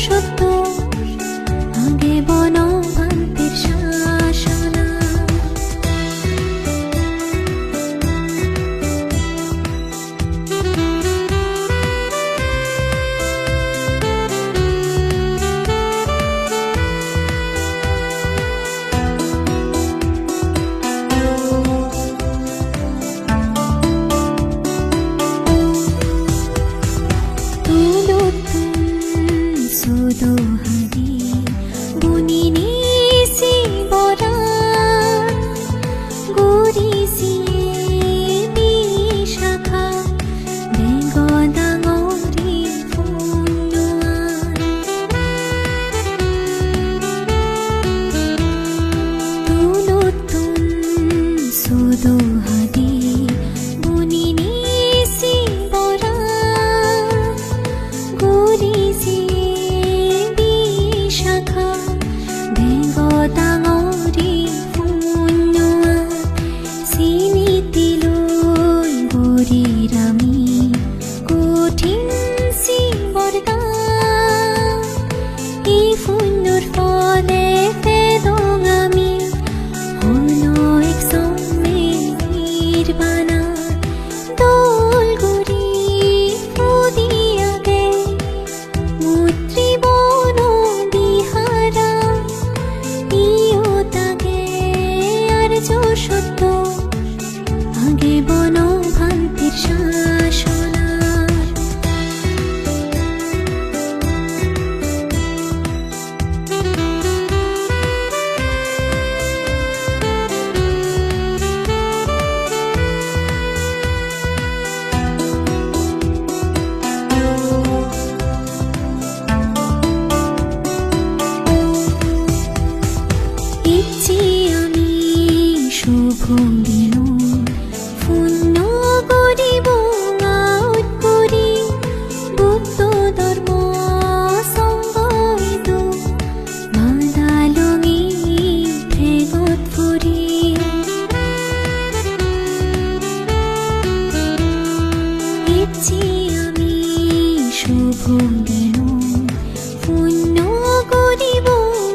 舍得空。পেয়েছি আমি শুভ দিন পুণ্য করিব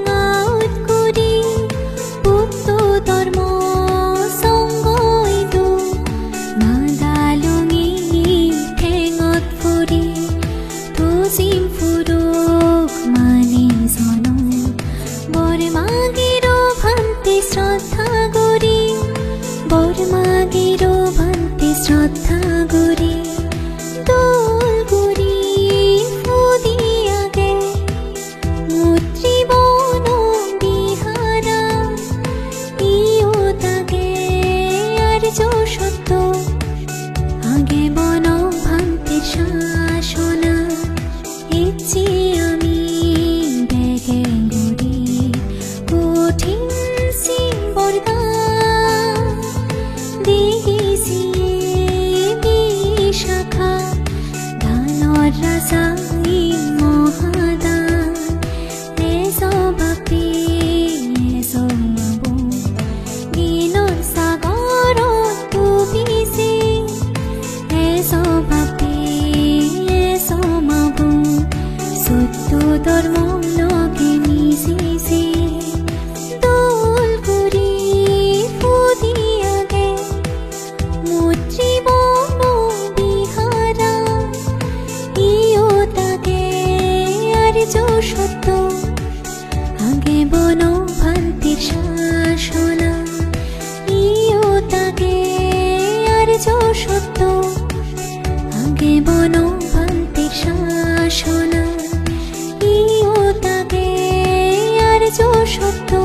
মাউত করি পুত্র ধর্ম সঙ্গইত। মাদালুঙি ঠেঙত ফুরি তুজিম ফুরুক মানে জন বর্মাগির ভান্তি শ্রদ্ধা করি, বর্মাগির ভান্তি শ্রদ্ধা করি। লাগে বন ভাঙতে সার সত্য